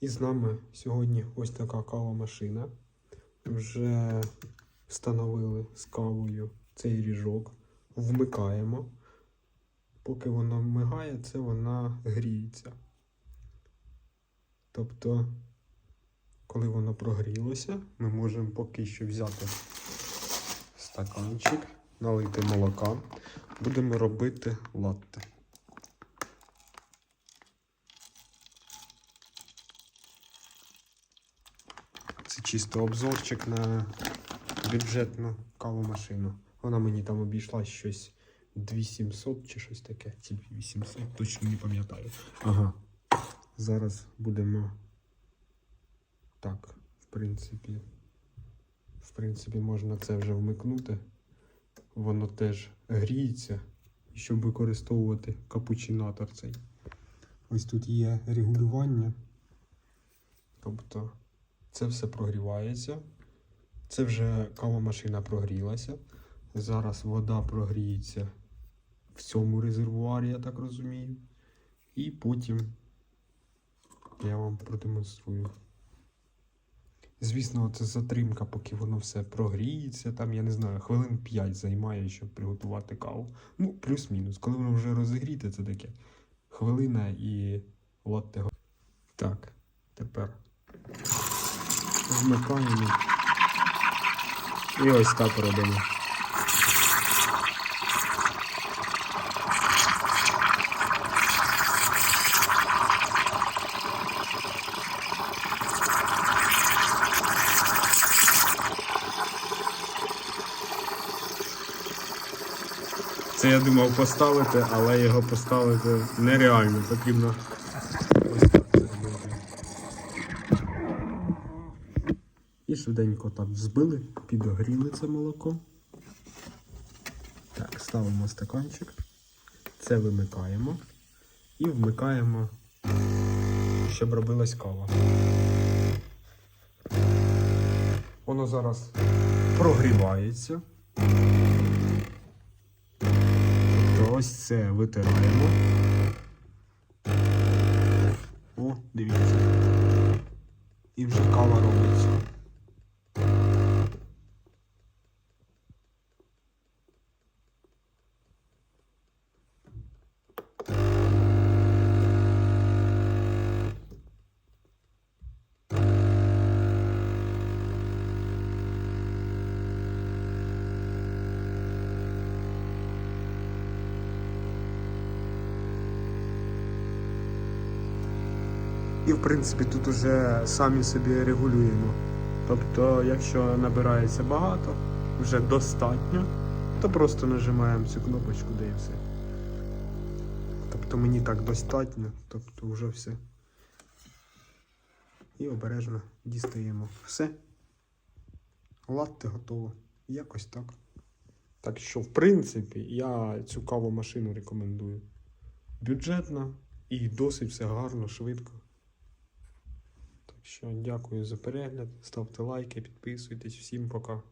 І з нами сьогодні ось така кава-машина. Вже встановили з кавою цей ріжок, вмикаємо. Поки вона мигає, це вона гріється. Тобто, коли воно прогрілося, ми можемо поки що взяти стаканчик, налити молока. Будемо робити латте. Чисто обзорчик на бюджетну кавомашину. Вона мені там обійшла щось 2700 чи щось таке. Чи 800, точно не пам'ятаю. Ага. Зараз будемо. Так, в принципі. В принципі, можна це вже вмикнути. Воно теж гріється, щоб використовувати капучинатор цей. Ось тут є регулювання. Тобто це все прогрівається. Це вже кавомашина прогрілася. Зараз вода прогріється в цьому резервуарі, я так розумію. І потім я вам продемонструю. Звісно, це затримка, поки воно все прогріється. Там, я не знаю, хвилин 5 займає, щоб приготувати каву. Ну, плюс-мінус. Коли воно вже розігріте, це таке. Хвилина і латте. Так, тепер вмикаємо. І ось так робимо. Це я думав поставити, але його поставити нереально. Потрібно ось так зробити. І швиденько так взбили, підогріли це молоко. Так, ставимо стаканчик. Це вимикаємо. І вмикаємо, щоб робилась кава. Воно зараз прогрівається. Тобто ось це витираємо. О, дивіться. І вже кава робиться. І в принципі тут уже самі собі регулюємо. Тобто, якщо набирається багато, вже достатньо, то просто нажимаємо цю кнопочку, де і все. Тобто мені так достатньо, тобто вже все. І обережно дістаємо все. Латте готово. Якось так. Так що, в принципі, я цю кавомашину рекомендую. Бюджетна і досить все гарно, швидко. Що дякую за перегляд. Ставте лайки, підписуйтесь. Всім пока.